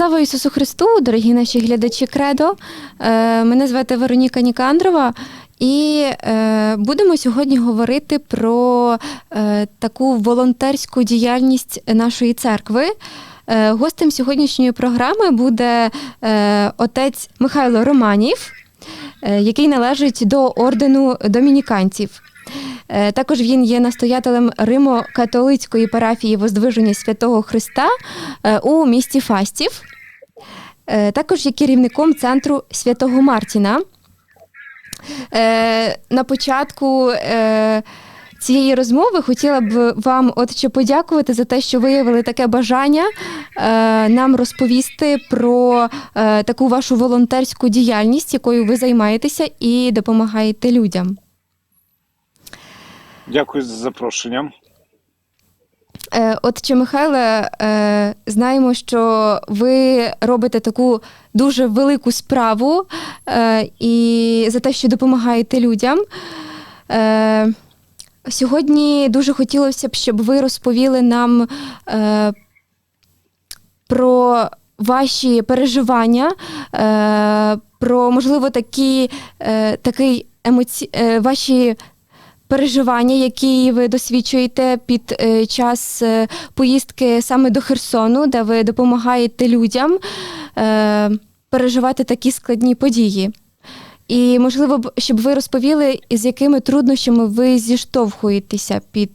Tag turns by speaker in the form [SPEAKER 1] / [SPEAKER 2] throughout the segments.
[SPEAKER 1] Слава Ісусу Христу, дорогі наші глядачі Кредо. Е, Мене звати Вероніка Нікандрова, і е, будемо сьогодні говорити про е, таку волонтерську діяльність нашої церкви. Гостем сьогоднішньої програми буде отець Михайло Романів, який належить до ордену домініканців. Е, Також він є настоятелем Римо-католицької парафії Воздвиження Святого Христа е, у місті Фастів. Е, Також є керівником центру Святого Мартіна. На початку цієї розмови хотіла б вам от ще подякувати за те, що виявили таке бажання нам розповісти про таку вашу волонтерську діяльність, якою ви займаєтеся і допомагаєте людям.
[SPEAKER 2] Дякую за запрошення.
[SPEAKER 1] Е, Отче Михайле, е, знаємо, що ви робите таку дуже велику справу е, і за те, що допомагаєте людям. Сьогодні дуже хотілося б, щоб ви розповіли нам про ваші переживання, про, можливо, такі, такий емоці... ваші переживання, які ви досвідчуєте під е, час е, поїздки саме до Херсону, де ви допомагаєте людям е, переживати такі складні події. І можливо, щоб ви розповіли, з якими труднощами ви зіштовхуєтеся під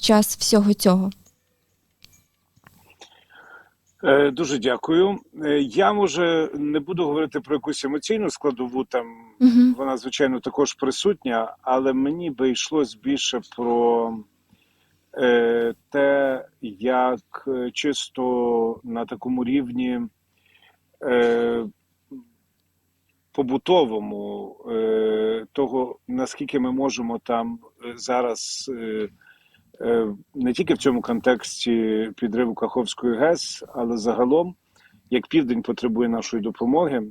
[SPEAKER 1] час всього цього.
[SPEAKER 2] Е, Дуже дякую. Е, Я може не буду говорити про якусь емоційну складову. Там
[SPEAKER 1] Угу.
[SPEAKER 2] вона звичайно також присутня, але мені би йшлось більше про е, те, як е, чисто на такому рівні е, побутовому е, того, наскільки ми можемо там зараз. Е, не тільки в цьому контексті підриву Каховської ГЕС, але загалом, як південь потребує нашої допомоги.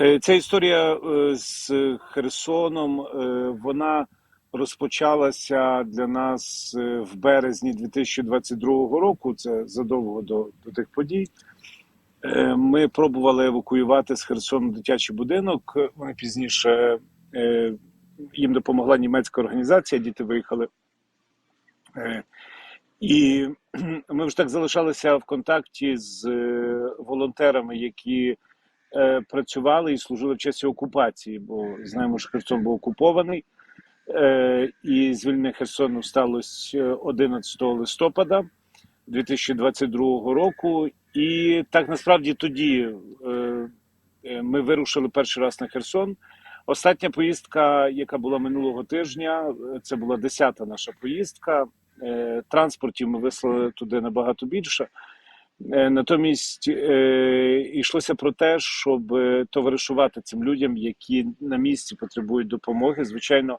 [SPEAKER 2] Е, Ця історія е, з Херсоном е, вона розпочалася для нас е, в березні 2022 року. Це задовго до, до тих подій. Е, Ми пробували евакуювати з Херсону дитячий будинок. Вони пізніше е, їм допомогла німецька організація. Діти виїхали Е, І ми вже так залишалися в контакті з е, волонтерами, які е, працювали і служили в часі окупації, бо знаємо, що Херсон був окупований, Е, і звільнення Херсону сталося 11 листопада 2022 року. І так насправді тоді е, е, ми вирушили перший раз на Херсон. Остання поїздка, яка була минулого тижня, е, це була десята наша поїздка. Е, Транспортів ми вислали туди набагато більше. Е, Натомість е, йшлося про те, щоб товаришувати цим людям, які на місці потребують допомоги. Звичайно,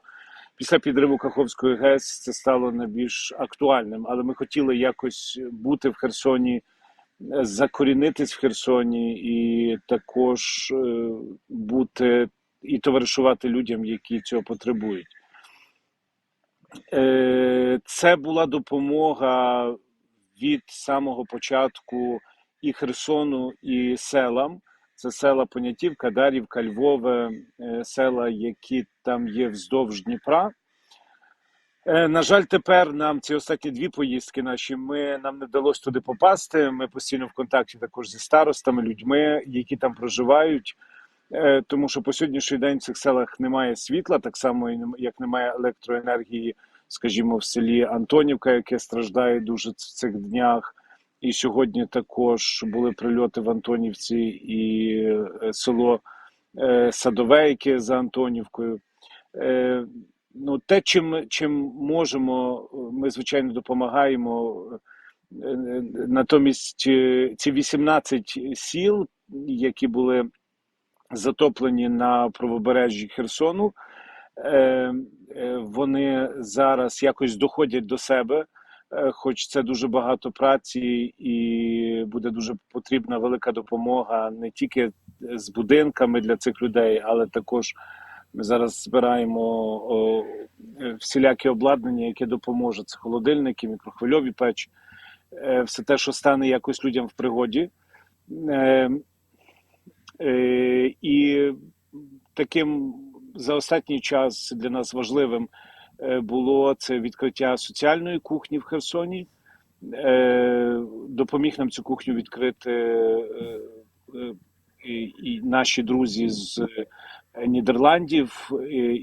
[SPEAKER 2] після підриву Каховської ГЕС це стало найбільш актуальним, але ми хотіли якось бути в Херсоні, закорінитись в Херсоні і також бути і товаришувати людям, які цього потребують. Е, Це була допомога від самого початку і Херсону, і селам. Це села Понятівка, Дарівка, Львове, е, села, які там є вздовж Дніпра. Е, На жаль, тепер нам ці останні дві поїздки наші ми нам не вдалося туди попасти. Ми постійно в контакті також зі старостами, людьми, які там проживають. Е, Тому що по сьогоднішній день в цих селах немає світла, так само як немає електроенергії, скажімо, в селі Антонівка, яке страждає дуже в цих днях. І сьогодні також були прильоти в Антонівці і е, село е, Садове, яке за Антонівкою. Ну, те, чим, чим можемо, ми звичайно допомагаємо. Натомість ці 18 сіл, які були затоплені на правобережжі Херсону, е, е, вони зараз якось доходять до себе, е, хоч це дуже багато праці, і буде дуже потрібна велика допомога не тільки з будинками для цих людей, але також ми зараз збираємо всілякі обладнання, яке допоможе. Це холодильники, мікрохвильові печі. все те, що стане якось людям в пригоді. Е, і таким за останній час для нас важливим е, було це відкриття соціальної кухні в Херсоні. Е, Допоміг нам цю кухню відкрити і, наші друзі з Нідерландів,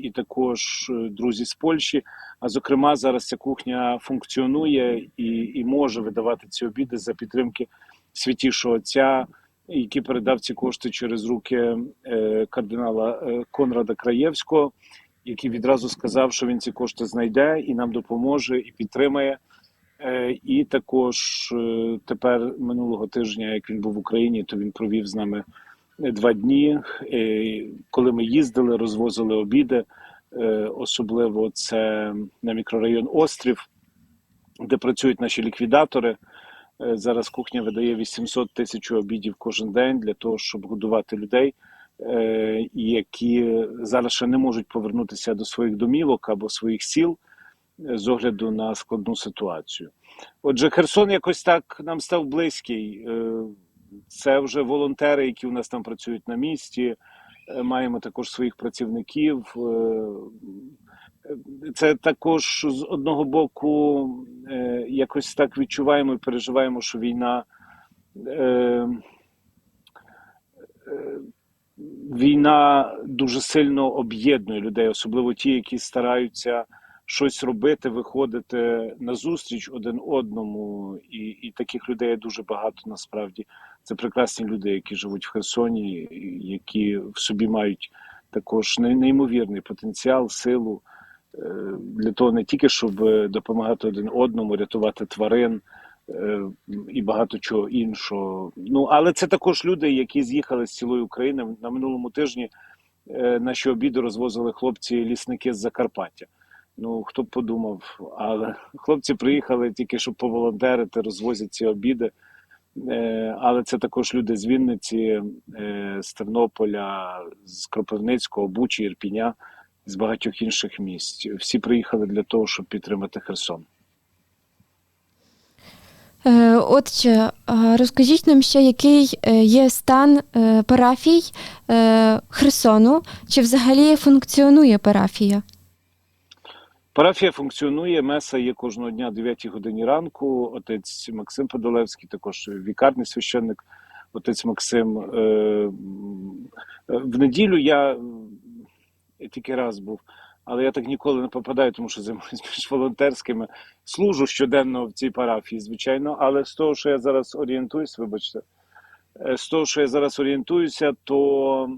[SPEAKER 2] і, також друзі з Польщі. А зокрема, зараз ця кухня функціонує і, і може видавати ці обіди за підтримки святішого отця, який передав ці кошти через руки е, кардинала е, Конрада Краєвського, який відразу сказав, що він ці кошти знайде і нам допоможе і підтримає. Е, І також тепер минулого тижня, як він був в Україні, то він провів з нами два дні. Коли ми їздили, розвозили обіди, особливо це на мікрорайон Острів, де працюють наші ліквідатори. Е, Зараз кухня видає 800 тисяч обідів кожен день для того, щоб годувати людей, е, які зараз ще не можуть повернутися до своїх домівок або своїх сіл е, з огляду на складну ситуацію. Отже, Херсон якось так нам став близький. Це вже волонтери, які у нас там працюють на місці. Маємо також своїх працівників. Це також з одного боку е, якось так відчуваємо і переживаємо, що війна. Е, е, Війна дуже сильно об'єднує людей, особливо ті, які стараються щось робити, виходити на зустріч один одному, і, і таких людей дуже багато насправді. Це прекрасні люди, які живуть в Херсоні, які в собі мають також неймовірний потенціал, силу для того, не тільки щоб е, допомагати один одному, рятувати тварин е, і багато чого іншого. Ну але це також люди, які з'їхали з цілої України на минулому тижні. е, Наші обіди розвозили хлопці-лісники з Закарпаття. Ну хто б подумав, але хлопці приїхали тільки щоб поволонтерити, розвозять ці обіди. Але це також люди з Вінниці, з Тернополя, з Кропивницького, Бучі, Ірпіня, з багатьох інших місць. Всі приїхали для того, щоб підтримати Херсон.
[SPEAKER 1] Е, Отже, розкажіть нам ще, який е, є стан е, парафій е, Херсону, чи взагалі функціонує парафія?
[SPEAKER 2] Парафія функціонує, меса є кожного дня о 9 годині ранку. Отець Максим Подолевський, також вікарний священник, отець Максим. Е, е, в неділю я, тільки раз був, але я так ніколи не попадаю, тому що займаюся більш волонтерськими. Служу щоденно в цій парафії, звичайно, але з того, що я зараз орієнтуюсь, вибачте, е, з того, що я зараз орієнтуюся, то.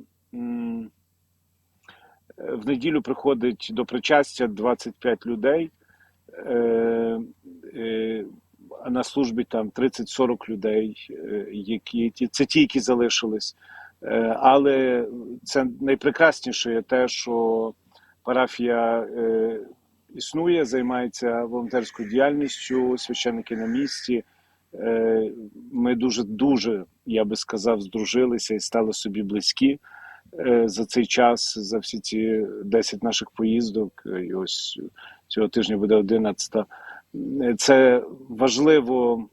[SPEAKER 2] в неділю приходить до причастя 25 людей, е, е, на службі там 30-40 людей, які це ті, які залишились. Е, але це найпрекрасніше те, що парафія е, існує, займається волонтерською діяльністю, священники на місці. Е, ми дуже дуже, я би сказав, здружилися і стали собі близькі за цей час, за всі ці 10 наших поїздок, і ось цього тижня буде 11. Е, Це важливо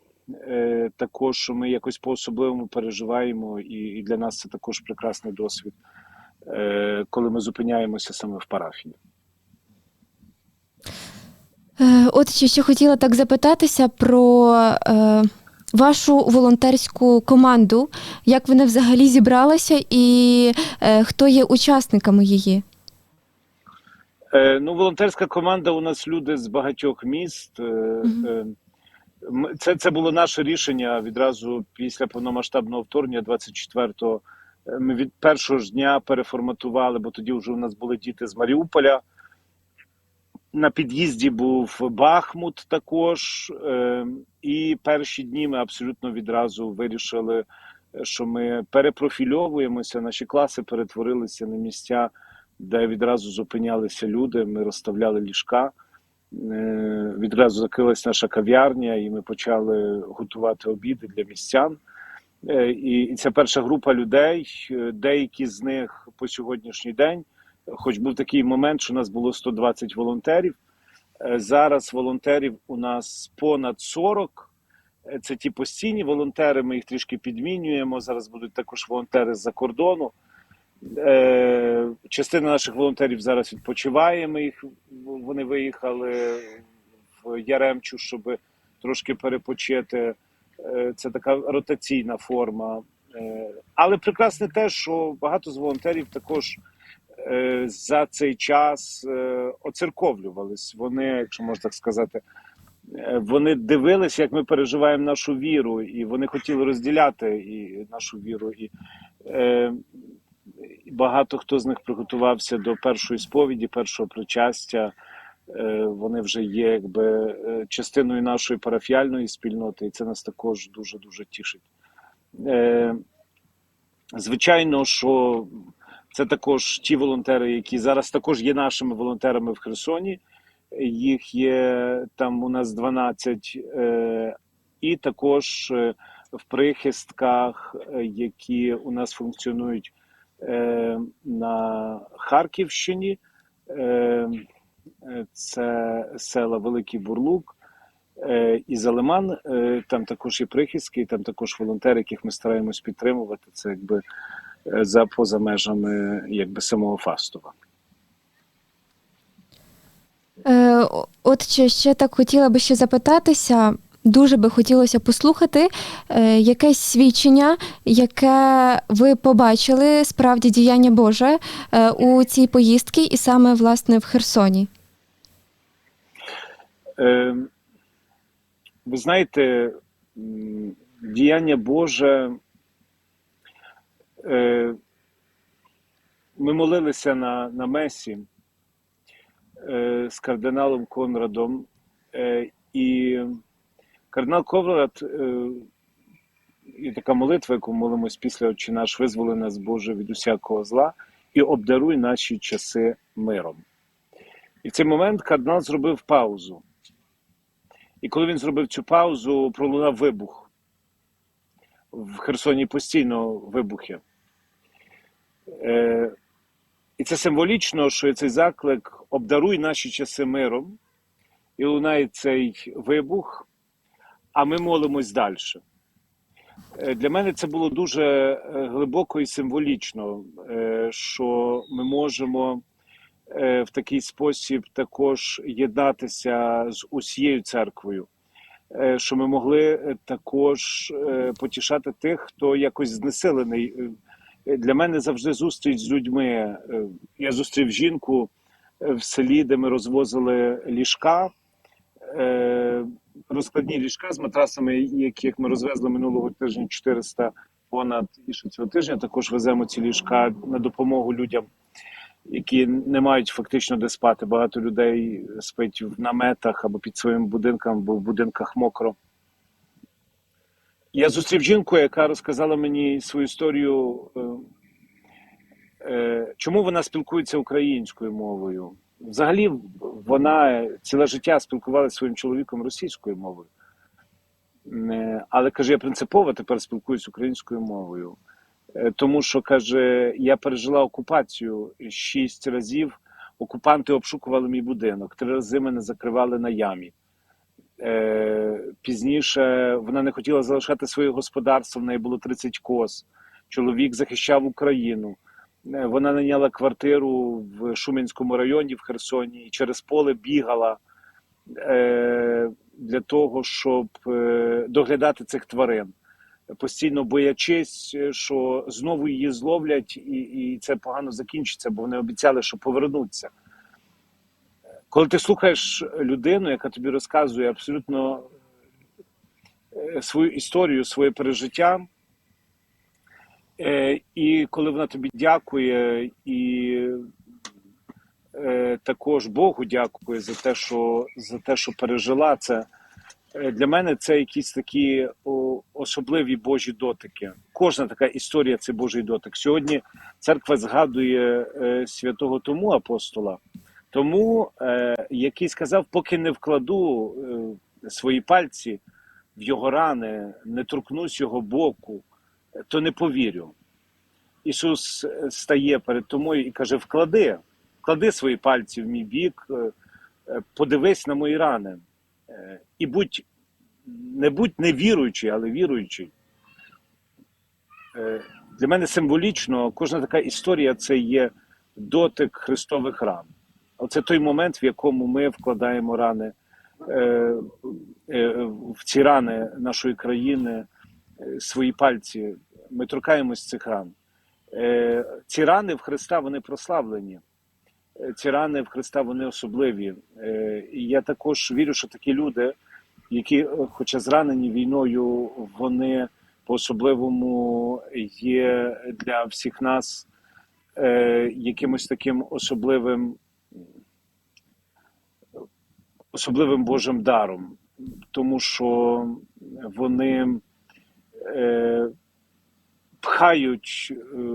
[SPEAKER 2] також, ми якось по-особливому переживаємо, і, і для нас це також прекрасний досвід, е, коли ми зупиняємося саме в парафії.
[SPEAKER 1] Е, От ще, хотіла так запитатися про е, вашу волонтерську команду, як вона взагалі зібралася і е, хто є учасниками її?
[SPEAKER 2] Е, ну, волонтерська команда у нас люди з багатьох міст. Е,
[SPEAKER 1] Мгм.
[SPEAKER 2] Це, це було наше рішення відразу після повномасштабного вторгнення 24-го. Е, Ми від першого ж дня переформатували, бо тоді вже у нас були діти з Маріуполя. На під'їзді був Бахмут також. Е, і перші дні ми абсолютно відразу вирішили, е, що ми перепрофільовуємося, наші класи перетворилися на місця де відразу зупинялися люди, ми розставляли ліжка. Е, Відразу закрилась наша кав'ярня, і ми почали готувати обіди для містян. Е, І ця перша група людей, е, деякі з них по сьогоднішній день, хоч був такий момент, що у нас було 120 волонтерів. Зараз волонтерів у нас понад 40. Е, Це ті постійні волонтери. Ми їх трішки підмінюємо. Зараз будуть також волонтери з-за кордону. Е, Частина наших волонтерів зараз відпочиває. Ми їх вони виїхали в Яремчу, щоб трошки перепочити. Е, Це така ротаційна форма. Е, Але прекрасне те, що багато з волонтерів також е, за цей час е, оцерковлювались. Вони, якщо можна так сказати, е, вони дивилися, як ми переживаємо нашу віру, і вони хотіли розділяти і нашу віру. І багато хто з них приготувався до першої сповіді, першого причастя. Е, Вони вже є якби е, частиною нашої парафіальної спільноти, і це нас також дуже дуже тішить. Е, Звичайно, що це також ті волонтери, які зараз також є нашими волонтерами в Херсоні. Їх є там у нас 12, е, і також в прихистках, які у нас функціонують на Харківщині. Е, е, це села Великий Бурлук е, і Залиман. Е, там також є прихистки, і там також волонтери, яких ми стараємось підтримувати. Це якби е, за поза межами якби самого Фастова.
[SPEAKER 1] Е, От ще так хотіла би ще запитатися. Дуже би хотілося послухати е, якесь свідчення, яке ви побачили справді діяння Боже е, у цій поїздці, і саме власне в Херсоні.
[SPEAKER 2] Е, ви знаєте, діяння Боже. Е, ми молилися на, на Месі е, з кардиналом Конрадом, е, і кардинал Конрад, е, є така молитва, яку молимось після «Отче наш, визволи нас, Боже, від усякого зла і обдаруй наші часи миром. І в цей момент кардинал зробив паузу. І коли він зробив цю паузу, пролунав вибух. В Херсоні постійно вибухи. Е, і це символічно, що цей заклик обдаруй наші часи миром, і лунає цей вибух, а ми молимось далі. Е, Для мене це було дуже е, глибоко і символічно, е, що ми можемо в такий спосіб також єднатися з усією церквою, що ми могли також потішати тих, хто якось знесилений. Для мене завжди зустріч з людьми. Я зустрів жінку в селі, де ми розвозили ліжка, розкладні ліжка з матрасами, яких ми розвезли минулого тижня 400 понад і ще цього тижня. Також веземо ці ліжка на допомогу людям, які не мають фактично де спати. Багато людей спить в наметах або під своїм будинком, або в будинках мокро. Я зустрів жінку, яка розказала мені свою історію, е, е, чому вона спілкується українською мовою. Взагалі, вона ціле життя спілкувалася своїм чоловіком російською мовою. Е, Але каже, я принципово тепер спілкуюся українською мовою. Е, Тому що каже, я пережила окупацію шість разів. Окупанти обшукували мій будинок, три рази мене закривали на ямі. Е, Пізніше вона не хотіла залишати своє господарство, в неї було 30 коз. Чоловік захищав Україну. Е, Вона найняла квартиру в Шумінському районі в Херсоні і через поле бігала е, для того, щоб е, доглядати цих тварин, постійно боячись, що знову її зловлять, і, і це погано закінчиться, бо вони обіцяли, що повернуться. Коли ти слухаєш людину, яка тобі розказує абсолютно е, свою історію, своє пережиття, е, і коли вона тобі дякує, і е, також Богу дякує за те, що за те, що пережила це. Е, Для мене це якісь такі особливі Божі дотики. Кожна така історія це Божий дотик. Сьогодні церква згадує е, святого тому апостола, тому який сказав: поки не вкладу свої пальці в його рани, не торкнусь його боку, то не повірю. Ісус е, стає перед тобою і каже: вклади, вклади свої пальці в мій бік, е, е, подивись на мої рани і будь не будь не віруючий, але віруючий. Для мене символічно кожна така історія це є дотик Христових ран. Оце той момент, в якому ми вкладаємо рани в ці рани нашої країни, свої пальці. Ми торкаємось цих ран. Е, Ці рани в Христа вони прославлені. Е, Ці рани в Христа вони особливі. Е, І я також вірю, що такі люди, які, хоча зранені війною, вони по-особливому є для всіх нас якимось таким особливим, особливим Божим даром, тому що вони пхають, е,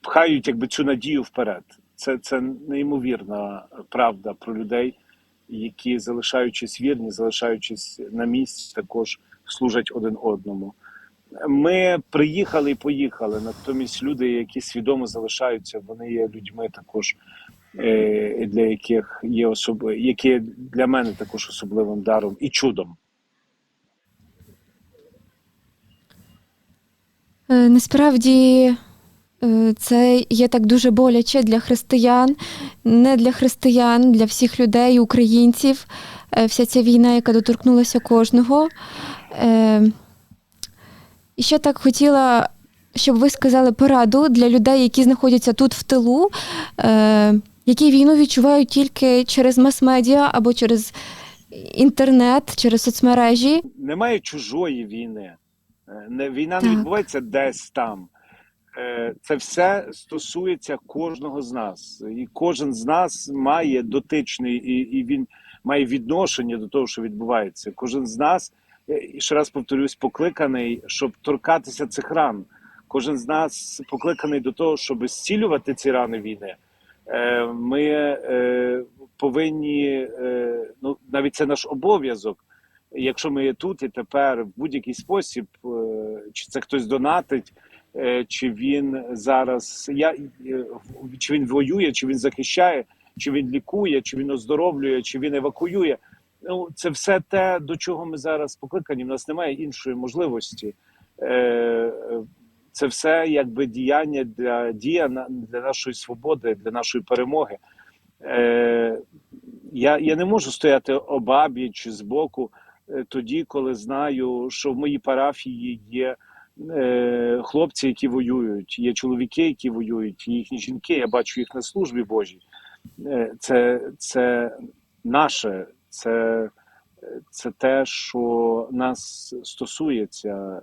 [SPEAKER 2] пхають якби цю надію вперед. Це, це неймовірна правда про людей, які, залишаючись вірні, залишаючись на місці, також служать один одному. Ми приїхали і поїхали. Натомість люди, які свідомо залишаються, вони є людьми також, е, для яких є особ... які для мене також особливим даром і чудом.
[SPEAKER 1] Насправді е, це є так дуже боляче для християн, не для християн, для всіх людей, українців. Е, Вся ця війна, яка доторкнулася кожного. Е, І ще так хотіла, щоб ви сказали пораду для людей, які знаходяться тут в тилу, е, які війну відчувають тільки через мас-медіа або через інтернет, через соцмережі.
[SPEAKER 2] Немає чужої війни. Е, війна не відбувається десь там. Е, Це все стосується кожного з нас. І кожен з нас має дотичний, і, і він має відношення до того, що відбувається. Кожен з нас, е, і ще раз повторюсь, покликаний, щоб торкатися цих ран. Кожен з нас покликаний до того, щоб зцілювати ці рани війни. Ми повинні, ну навіть це наш обов'язок. Якщо ми є тут і тепер в будь-який спосіб, е, чи це хтось донатить, е, чи він зараз я е, чи він воює, чи він захищає, чи він лікує, чи він оздоровлює, чи він евакуює. Ну це все те, до чого ми зараз покликані. У нас немає іншої можливості. Це все якби діяння для дія для нашої свободи, для нашої перемоги. Я, я не можу стояти обабіч збоку тоді, коли знаю, що в моїй парафії є е, хлопці, які воюють, є чоловіки, які воюють, їхні жінки. Я бачу їх на службі Божій. Е, Це, це наше, це, це те, що нас стосується.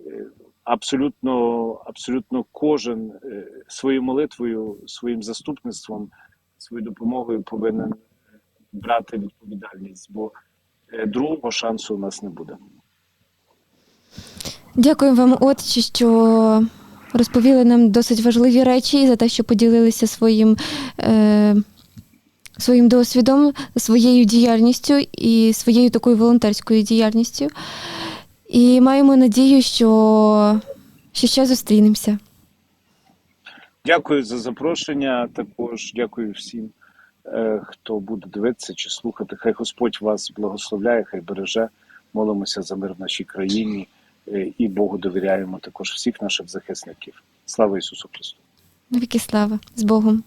[SPEAKER 2] Е, Абсолютно, абсолютно кожен е, своєю молитвою, своїм заступництвом, своєю допомогою повинен брати відповідальність, бо е, другого шансу у нас не буде.
[SPEAKER 1] Дякую вам, отче, що розповіли нам досить важливі речі і за те, що поділилися своїм, е, своїм досвідом, своєю діяльністю і своєю такою волонтерською діяльністю. І маємо надію, що, що ще зустрінемося.
[SPEAKER 2] Дякую за запрошення. Також дякую всім, е, хто буде дивитися чи слухати. Хай Господь вас благословляє, хай береже. Молимося за мир в нашій країні е, і Богу довіряємо також всіх наших захисників. Слава Ісусу Христу!
[SPEAKER 1] Віки слава з Богом.